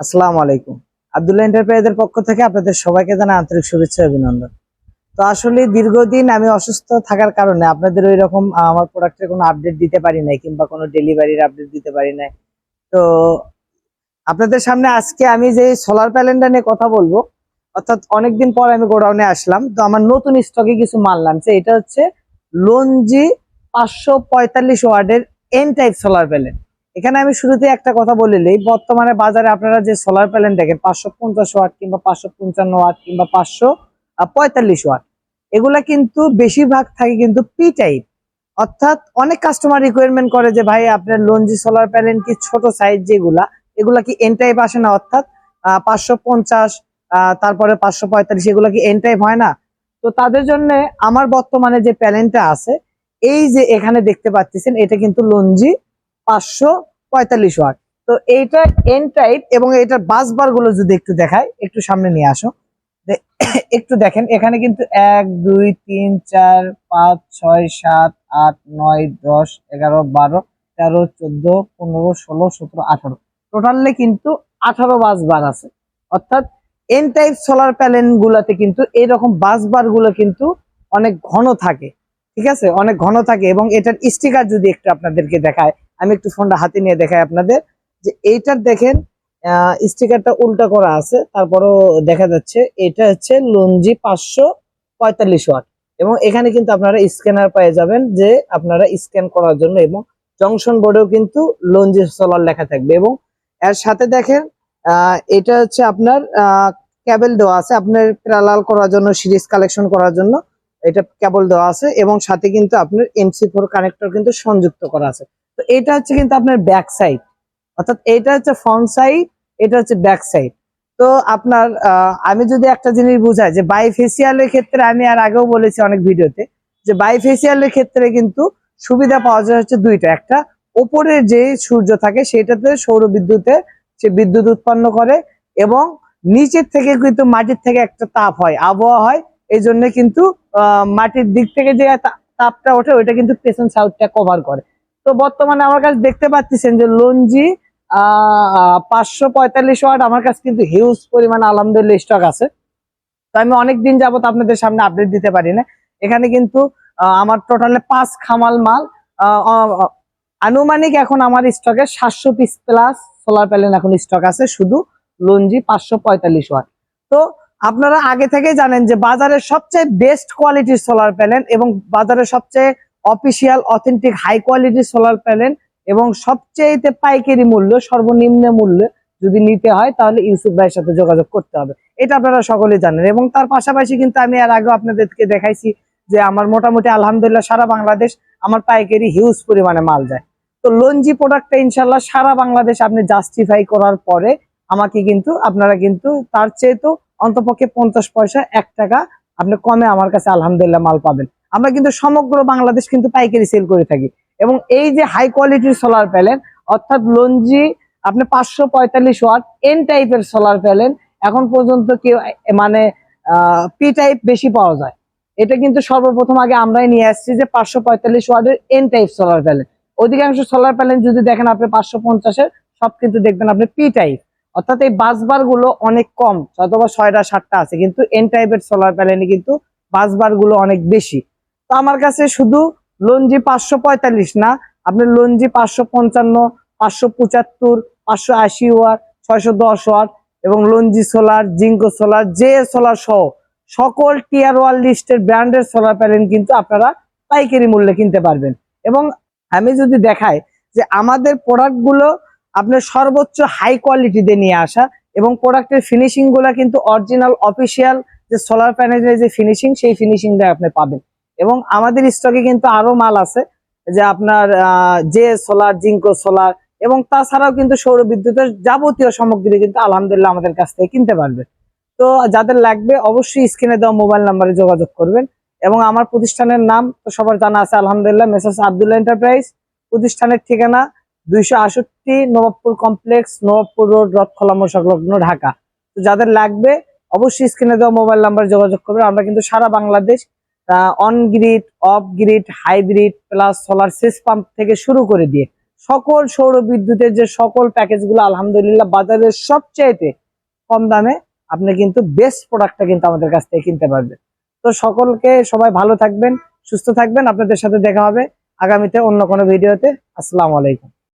আসসালামু আলাইকুম। আব্দুল্লাহ এন্টারপ্রাইজের পক্ষ থেকে আপনাদের সবাইকে জানা আন্তরিক শুভেচ্ছা অভিনন্দন। তো আসলে দীর্ঘদিন আমি অসুস্থ থাকার কারণে আপনাদের ওই রকম আমার প্রোডাক্টের কোনো আপডেট দিতে পারি নাই কিংবা কোনো ডেলিভারির আপডেট দিতে পারি নাই। তো আপনাদের সামনে আজকে আমি যে সোলার প্যানেলটা নিয়ে কথা বলব, অর্থাৎ অনেকদিন পর আমি গোডাউনে আসলাম, তো আমার নতুন স্টকে কিছু মাল নামছে, এটা হচ্ছে লঞ্জি পাঁচশো পঁয়তাল্লিশ ওয়ার্ডের এন টাইপ সোলার প্যানেল এখানে আমি শুরুতে একটা কথা বলে নিই। বর্তমানে বাজারে আপনারা যে সোলার প্যানেল দেখেন, পাঁচশো পঞ্চাশ ওয়াট কিংবা পাঁচশো পঞ্চান্ন ওয়াট কিংবা পাঁচশো পঁয়তাল্লিশ ওয়াট, এগুলা কিন্তু বেশিরভাগ থাকে কিন্তু পি টাইপ অর্থাৎ অনেক কাস্টমার রিকোয়ারমেন্ট করে যে, ভাই, আপনার লঞ্জি সোলার প্যানেল কি ছোট সাইজ যেগুলা, এগুলা কি এন টাইপ আসে না? অর্থাৎ পাঁচশো পঞ্চাশ তারপরে পাঁচশো পঁয়তাল্লিশ, এগুলা কি এন টাইপ হয় না? তো তাদের জন্য আমার বর্তমানে যে প্যানেলটা আছে, এই যে এখানে দেখতে পাচ্ছেন, এটা কিন্তু লঞ্জি পাঁচশো পঁয়তাল্লিশ ওয়াট। তো এইটা এন টাইপ এবং এটার বাস বারগুলো যদি একটু দেখায় একটু সামনে নিয়ে আসো। একটু দেখেন, এখানে কিন্তু এক, দুই, তিন, চার, পাঁচ, ছয়, সাত, আট, নয়, দশ, এগারো, বারো, তেরো, চোদ্দ, পনেরো, ষোলো, সতেরো, আঠারো। টোটালে কিন্তু আঠারো বাস বার আছে। অর্থাৎ এন টাইপ সোলার প্যানেল গুলাতে কিন্তু এইরকম বাস বারগুলো কিন্তু অনেক ঘন থাকে। ঠিক আছে? অনেক ঘন থাকে এবং এটার স্টিকার যদি একটু আপনাদেরকে দেখায় আমি একটু ফোনটা হাতে নিয়ে দেখাই আপনাদের যে এইটার দেখেন স্টিকারটা উল্টা করা আছে, তারপরও দেখা যাচ্ছে এটা হচ্ছে লঞ্জি পাঁচশো পঁয়তাল্লিশ ওয়াট। এবং এখানে কিন্তু আপনারা স্ক্যানার পেয়ে যাবেন যে আপনারা স্ক্যান করার জন্য এবং জংশন বোর্ডেও কিন্তু লঞ্জি সোলার লেখা থাকবে। এবং এর সাথে দেখেন এটা হচ্ছে আপনার ক্যাবেল দেওয়া আছে, আপনার প্যারালাল করার জন্য, সিরিজ কালেকশন করার জন্য এটা কেবল দেওয়া আছে এবং সাথে কিন্তু আপনার এমসি ফোর কানেক্টর কিন্তু সংযুক্ত করা আছে। তো এটা হচ্ছে কিন্তু আপনার ব্যাক সাইড অর্থাৎ এটা হচ্ছে ফ্রন্ট সাইড এটা হচ্ছে ব্যাক সাইড তো আপনার আমি যদি একটা জিনিস বুঝাই, যে বাইফেসিয়ালের ক্ষেত্রে আমি আর আগেও বলেছি অনেক ভিডিওতে, যে বাইফেসিয়ালের ক্ষেত্রে কিন্তু সুবিধা পাওয়া যায় হচ্ছে দুইটা। একটা ওপরের যে সূর্য থাকে, সেটাতে সৌর বিদ্যুতে সে বিদ্যুৎ উৎপন্ন করে এবং নিচের থেকে কিন্তু মাটির থেকে একটা তাপ হয়, আবহাওয়া হয়। এই জন্য কিন্তু মাটির দিক থেকে যে তাপটা ওঠে, ওইটা কিন্তু পেছন সাউথটা কভার করে। তো বর্তমানে আমার কাছে দেখতে পাচ্ছেন যে লঞ্জি পাঁচশো পঁয়তাল্লিশ ওয়াট আমার কাছে কিন্তু হিউজ পরিমাণ আলহামদুলিল্লাহ স্টক আছে। তো আমি অনেক দিন যাবত আপনাদের সামনে আপডেট দিতে পারি না। এখানে কিন্তু আমার টোটালে পাঁচ খামাল মাল আনুমানিক এখন আমার স্টকে সাতশো পিস প্লাস সোলার প্যানেল এখন স্টক আছে, শুধু লঞ্জি পাঁচশো পঁয়তাল্লিশ ওয়াট। তো আপনারা আগে থেকে জানেন যে বাজারের সবচেয়ে বেস্ট কোয়ালিটির সোলার প্যানেল এবং বাজারের সবচেয়ে official authentic high quality solar panel এবং সবচেয়ে পাইকারি মূল্য, সর্বনিম্ন মূল্য যদি নিতে হয়, তাহলে ইউসুফ ভাইয়ের সাথে যোগাযোগ করতে হবে। এটা আপনারা সকলে জানেন এবং তার পাশাপাশি কিন্তু আমি আর আগে আপনাদেরকে দেখাইছি যে আমার মোটামুটি আলহামদুলিল্লাহ সারা বাংলাদেশ আমার পাইকারি হিউজ পরিমাণে মাল যায়। তো লঞ্জি প্রোডাক্টটা ইনশাল্লাহ সারা বাংলাদেশ আপনি জাস্টিফাই করার পরে আমাকে কিন্তু, আপনারা কিন্তু তার চেয়ে তো অন্তপক্ষে পঞ্চাশ পয়সা এক টাকা আপনি কমে আমার কাছে আলহামদুলিল্লাহ মাল পাবেন। আমরা কিন্তু সমগ্র বাংলাদেশ কিন্তু পাইকারি সেল করে থাকি। এবং এই যে হাই কোয়ালিটির সোলার প্যানেল অর্থাৎ লঞ্জি, আপনি পাঁচশো পঁয়তাল্লিশ ওয়াট এন টাইপের সোলার প্যানেল এখন পর্যন্ত কেউ মানে পি টাইপ বেশি পাওয়া যায়। এটা কিন্তু সর্বপ্রথম আগে আমরাই নিয়ে আসছি যে পাঁচশো পঁয়তাল্লিশ ওয়াটের এন টাইপ সোলার প্যানেল অধিকাংশ সোলার প্যানেল যদি দেখেন আপনি পাঁচশো পঞ্চাশের সব কিন্তু দেখবেন আপনি পি টাইপ অর্থাৎ এই বাসবারগুলো অনেক কম, অথবা ছয়টা, সাতটা আছে, কিন্তু এন টাইপের সোলার প্যানেলে কিন্তু বাসবারগুলো অনেক বেশি। তো আমার কাছে শুধু লঞ্জি পাঁচশো পঁয়তাল্লিশ না আপনি লঞ্জি পাঁচশো পঞ্চান্ন, পাঁচশো পঁচাত্তর, পাঁচশো আশি ওয়াট, ছয়শো দশ ওয়াট এবং লঞ্জি সোলার জিঙ্কো সোলার, যে সোলার সহ সকল টিয়ার ওয়াল লিস্টের ব্র্যান্ডের সোলার প্যানেল কিন্তু আপনারা পাইকারি মূল্যে কিনতে পারবেন। এবং আমি যদি দেখাই যে আমাদের প্রোডাক্টগুলো আপনার সর্বোচ্চ হাই কোয়ালিটিতে নিয়ে আসা এবং প্রোডাক্টের ফিনিশিংগুলা কিন্তু অরিজিনাল অফিসিয়াল যে সোলার প্যানেলের যে ফিনিশিং সেই ফিনিশিংটা আপনি পাবেন। এবং আমাদের স্টকে কিন্তু আরও মাল আছে, যে আপনার যে সোলার জিঙ্কো সোলার এবং তাছাড়াও কিন্তু সৌর বিদ্যুতের যাবতীয় সামগ্রী কিন্তু আলহামদুলিল্লাহ আমাদের কাছ থেকে কিনতে পারবে। তো যাদের লাগবে অবশ্যই স্ক্রিনে দেওয়া মোবাইল নাম্বারে যোগাযোগ করবেন, এবং আমার প্রতিষ্ঠানের নাম তো সবার জানা আছে, আলহামদুলিল্লাহ মেসার্স আব্দুল্লাহ এন্টারপ্রাইজ প্রতিষ্ঠানের ঠিকানা দুইশো আষট্টি নবাবপুর কমপ্লেক্স নবাবপুর রোড রথখলাম সংলগ্ন ঢাকা। তো যাদের লাগবে, অবশ্যই স্ক্রিনে দেওয়া মোবাইল নাম্বারে যোগাযোগ করবেন। আমরা কিন্তু সারা Bangladesh on grid off grid hybrid plus solar সেচ পাম্প থেকে শুরু করে দিয়ে সকল সৌর বিদ্যুতের যে সকল প্যাকেজগুলো আলহামদুলিল্লাহ, বাজারের সবচেয়েতে কম দামে আপনি কিন্তু বেস্ট প্রোডাক্টটা কিন্তু আমাদের কাছ থেকে কিনতে পারবেন। তো সকলকে সবাই ভালো থাকবেন, সুস্থ থাকবেন। আপনাদের সাথে দেখা হবে আগামীতে অন্য কোনো ভিডিওতে আসসালামু আলাইকুম।